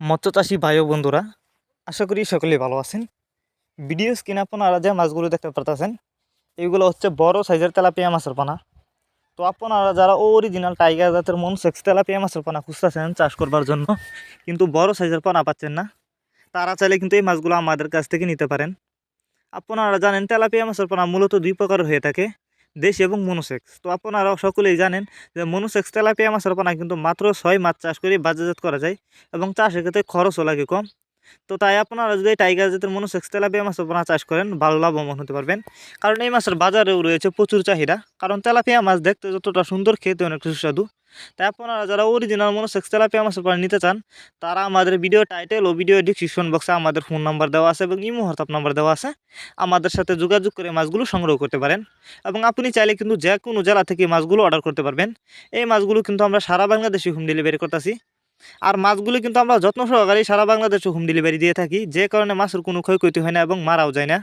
মৎস্যচাষী ভাই ও বন্ধুরা, আশা করি সকলেই ভালো আছেন। ভিডিও স্ক্রিনে আপনারা যে মাছগুলো দেখতে পারতেছেন এইগুলো হচ্ছে বড় সাইজের তেলাপিয়া মাছের পানা। তো আপনারা যারা অরিজিনাল টাইগার জাতের মনসেক্স তেলাপিয়া মাছের পানা খুঁজতেছেন চাষ করবার জন্য, কিন্তু বড় সাইজের পানা পাচ্ছেন না, তারা চাইলে কিন্তু এই মাছগুলো আমাদের কাছ থেকে নিতে পারেন। আপনারা জানেন তেলাপিয়া মাছের পোনা মূলত দুই প্রকার হয়ে থাকে। দেশি এবং মনোসেক্স তো আপনারা সকলেই জানেন যে মনোসেক্স তেলাপিয়া মাছের পোনা কিন্তু মাত্র ছয় মাছ চাষ করে বাজারজাত করা যায় এবং চাষের ক্ষেত্রে খরচও লাগে কম। তো তাই আপনারা যদি টাইগার জাতের মনোসেক্স তেলাপিয়া মাছের পোনা চাষ করেন, ভালো লাভবান হতে পারবেন। কারণ এই মাছের বাজারেও রয়েছে প্রচুর চাহিদা। কারণ তেলাপিয়া মাছ দেখতে যতটা সুন্দর, খেতে অনেক সুস্বাদু। তাই আপনারা যারা অরিজিনাল মনোসেক্স তেলাপিয়া মাছের পোনা নিতে চান, তারা আমাদের ভিডিও টাইটেল ও ভিডিও ডিসক্রিপশন বক্সে আমাদের ফোন নাম্বার দেওয়া আছে এবং ইমো হোয়াটসঅ্যাপ নাম্বার দেওয়া আছে। আমাদের সাথে যোগাযোগ করে মাছগুলো সংগ্রহ করতে পারেন এবং আপনি চাইলে কিন্তু যে কোনো জেলা থেকে মাছগুলো অর্ডার করতে পারবেন। এই মাছগুলো কিন্তু আমরা সারা বাংলাদেশে হোম ডেলিভারি করতেছি। আর মাছগুলো কিন্তু আমরা যত্ন সহকারে সারা বাংলাদেশে হোম ডেলিভারি দিয়ে থাকি, যে কারণে মাছের কোনো ক্ষয়ক্ষতি হয় না এবং মারাও যায় না।